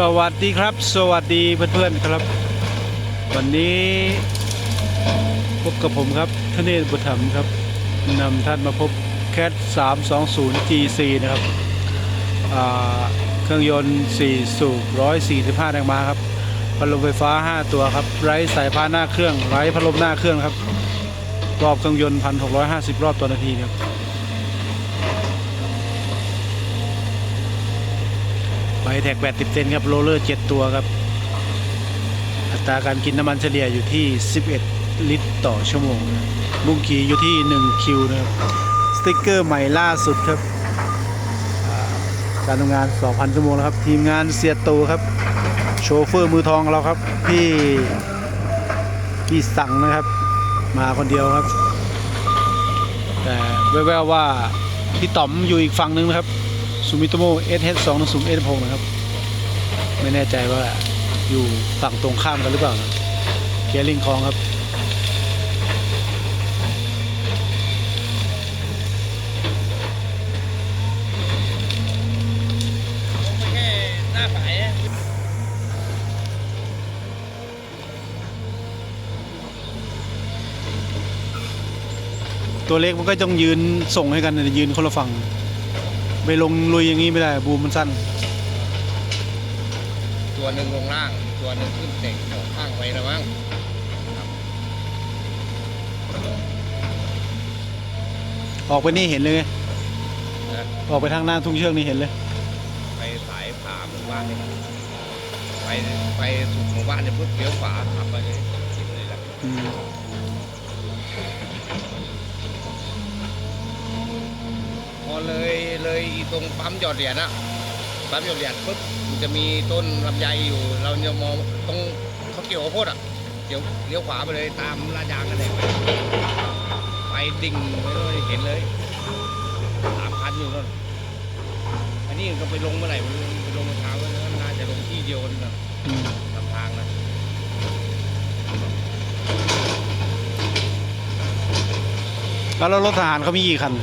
สวัสดีครับ สวัสดีเพื่อนๆครับ วันนี้พบกับผมครับทเนศบุตรธรรมครับนำท่านมาพบแคท320 GC นะครับเครื่องยนต์ 4 สูบ 145 แรงม้าครับพัดลมไฟฟ้า 5 ตัวครับ ไร้สายพานหน้าเครื่อง ไร้พัดลมหน้าเครื่องครับ รอบเครื่องยนต์ 1,650 รอบต่อนาทีนะครับ ไบแท็ก 80 เซนครับโรลเลอร์ 7 ตัวครับ อัตราการกินน้ำมันเฉลี่ยอยู่ที่ 11 ลิตรต่อชั่วโมง บุ้งขี่อยู่ที่ 1 คิวนะครับ สติ๊กเกอร์ใหม่ล่าสุดครับ การทำงาน 2,000 ชั่วโมงแล้วครับ ทีมงานเสียตูครับ โชเฟอร์มือทองเราครับพี่พี่สั่งนะครับ มาคนเดียวครับ แต่แววๆว่าพี่ต๋อมอยู่อีกฝั่งหนึงนะครับ ซูมิโตโม SH 2 1 0 S 6นะครับ ไม่แน่ใจว่าอยู่ฝั่งตรงข้ามกันหรือเปล่าเคลียร์ลิงคลองครับแค่หน้าฝายอะตัวเล็กมันก็ต้องยืนส่งให้กันยืนคนละฝั่ง ไปลงลุยอย่างนี้ไม่ได้ บูมมันสั้น ตัวหนึ่งลงล่าง ตัวหนึ่งขึ้นเตะสองข้างไปแล้วมั้งออกไปนี่เห็นเลยไงนะออกไปทางหน้าทุ่งเชือกนี่เห็นเลย ไปสายผ่าหมู่บ้านเนี่ยไปไปสุดหมู่บ้านเนี่ยปุ๊บเลี้ยวขวาขับไปเลยเห็นเลยแหละ อืม พอเลยเลยอี ตรงปั๊มหยอดเหรียญอะปั๊มหยอดเหรียญปุ๊บมันจะมีต้นลำไยอยู่ เราจะมองตรงเขาเกี่ยวข้าวโพดอะเดี๋ยวเลี้ยวขวาไปเลยตามลาดยางกันเลยไปดิ่งไปเลยเห็นเลยสามคันอยู่นั่นอันนี้ก็ไปลงเมื่อไหร่ไปลงเมื่อเช้าก็น่าจะลงที่เดียวกันนะอืมลำทางนะแล้วรถทหารเขามีกี่คัน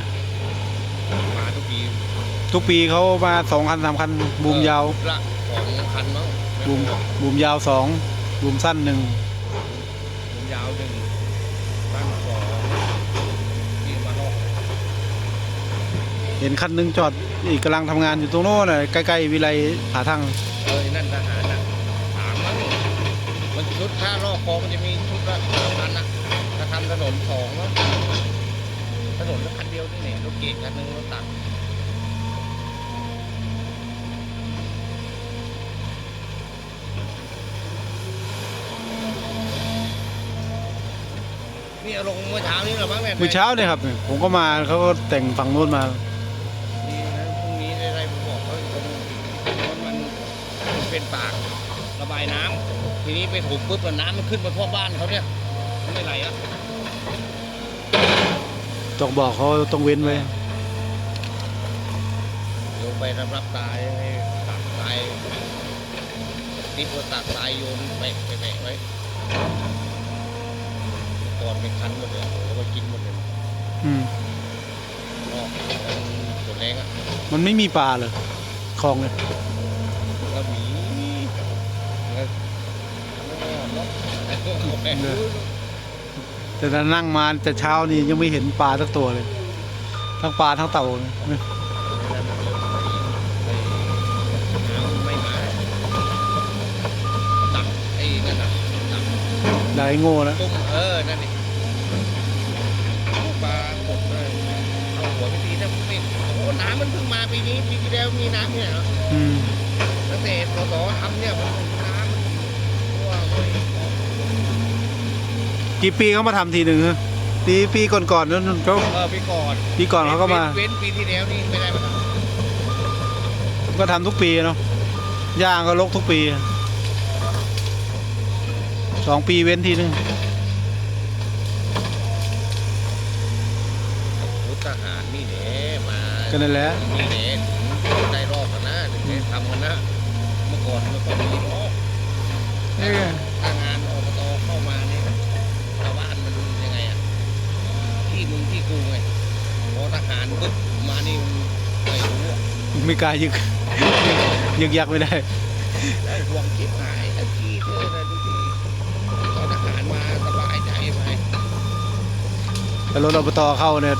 ทุกปีเขามาสองคันสามคันบูมยาวเออละสองคันมั้งบูมบูมยาวสองบูมสั้นหนึ่งบูมยาวหนึ่งตั้งสองที่มานอกเห็นคันหนึงจอดอีกกำลังทำงานอยู่ตรงโน้นน่ะใกล้ๆวิไลผาทั่งเออนั่นทหารน่ะถามมั้งมันชุดถ้ารอบคอมันจะมีชุดละสามคันนะถ้าทำถนนสองมั้งถนนละคันเดียวนี่เนี่ยรถเก๋งคันหนึงรถตัก นี่เอาลงเมื่อเช้านี้เหรอมั้งเนี่ยเมื่อเช้าเนี่ยครับเนี่ยผมก็มาเขาก็แต่งฝั่งโน้นมาดีนะพรุ่งนี้ได้ได้ไปบอกเขาอีกตรงว่ามันมันเป็นปากระบายน้ำทีนี้ไปถูกปุ๊บมันน้ำมันขึ้นมาทั่วบ้านเขาเนี่ยมันไม่ไหลอะต้องบอกเขาต้องเว้นไว้เดี๋ยวไปรับรับตายให้ตักตายติดว่าตักตายโยนไปไปแบะไว้ก่ อนไปคันหมดเลยแล้วก็กินหมดเลยอืมนอกมันฝนแรงอะมันไม่มีปลาเลยคลองเลยแล้วหมีแล้วเนาะแต่ถ้านั่งมาแต่เช้านี่ยังไม่เห็นปลาสักตัวเลย ทั้งปลาทั้งเต่าเลยไม่มาดักไอ้นั่นน่ะดักได้โง่นะ ตุ้มเออ นั่นนี่ปลากดเลยเอาหัวไปตีถ้าไม่โอ้ น้ำมันเพิ่งมาปีนี้ปีที่แล้วมีน้ำเนี่ยเหรออืมตั้งแต่สสทำเนี่ยมันน้ำมันรั่วเลยกี่ปีเขามาทำทีหนึ่งฮะปีปีก่อนๆนั้นเขาเออปีก่อนปีก่อนเขาก็มา เว้นปีที่แล้วนี่ไม่ได้มาทำก็ทำทุกปีเนาะย่างก็ลกทุกปีสองปีเว้นทีนึงรุทหารนี่แหละมา ก็นั่นแหละนี่แหละถึงได้รอบกันนะถึงได้ทำกันนะเมื่อก่อนมันก็มีรอบนี่ไงถ้างานอบตเข้ามาเนี่ยชาวบ้านมันยังไงอะที่มึงที่กูไงพอทหารปุ๊บมานี่มันไม่รู้อะไม่กล้ายึกยึกยักไม่ได้แล้วห่วงจิบหายอาชีพเลยนะทุกทีตอนทหารมาสบายใจไหมแล้วรถอบตเข้าเนี่ย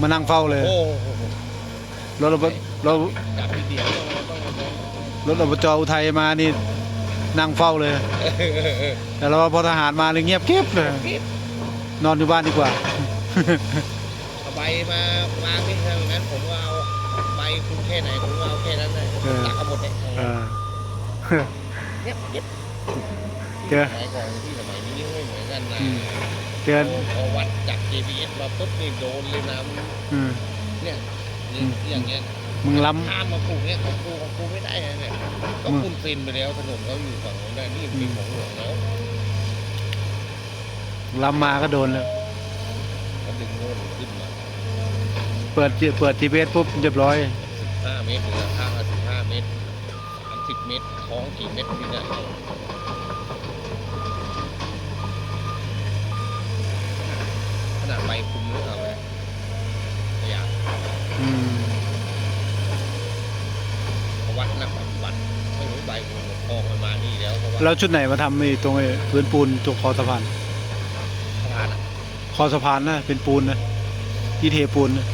มานั่งเฝ้าเลย โอ้โหรถอบรถจับทีเดียวต้องต้องต้องรถอบจอุทัยมานี่นั่งเฝ้าเลย แต่เราพอทหารมาเลยเงียบเก็บเลยกิ๊บนอนอยู่บ้านดีกว่า เอาใบมาวางที่ทางนั้นผมก็เอาใบคุณแค่ไหนผมก็เอาแค่นั้นเลยเออ ตักเอาหมดเลยเออเงียบเงียบเจอ สมัยก่อนที่สมัยนี้ไม่เหมือนกันนะอืม เตือนพอวัดจาก GPS มาปุ๊บนี่โดนเลยนะอืมเนี่ยอืม อย่างเงี้ยมึงล้ ข้ามมาปลูกเนี่ยของกูของกูไม่ได้นะเนี่ยก็มึงคุณซินไปแล้วถนนเขาอยู่ฝั่งโน้นได้นี่เป็นของหลวงแล้วำล้ำมาก็โดนแล้วเขาดึงโน่นขึ้นมาเปิดเปิดทีเบสปุ๊บเรียบร้อย 15เมตรเหลือข้างละ15เมตร30เมตรท้องกี่เมตรที่เนี่ยขนาดใบคุมหรือเปล่าเนี่ยอยาก อืม วัดนักปฏิบัติไม่รู้ใบคุมออกมามานี่ แล้วเพราะว่าแล้วชุดไหนมาทำไอ้ตรงไอ้พื้นปูนตรงคอสะพาน สะพานอะคอสะพานนะเป็นปูนนะที่เทปูนนะ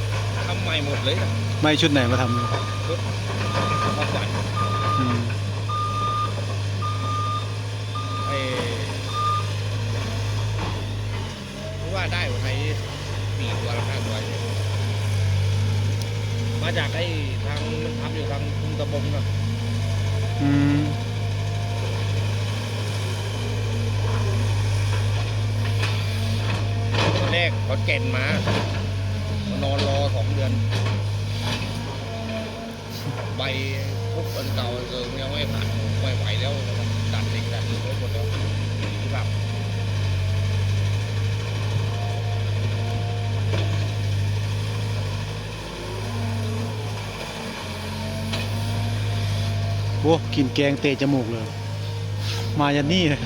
ทำใหม่หมดเลยนะไม่ชุดไหนมาทความฝันำอืมไอ้รู้ว่าได้ของไทยสี่ตัวละห้าตัวมาจากไอ้ทางมันทำอยู่ทางคุมตะบงนะอืม ตอนแร กขอนแก่นมามานอนรอสองเดือน ใบพุกอันเก่าเกิมยังไม่ผ่านไม่ไหวแล้วดัดเหล็กดัดเหล็กไว้หมดแล้วที่แบบโอ้กินแกงเตะจมูกเลย มายันนี่เลย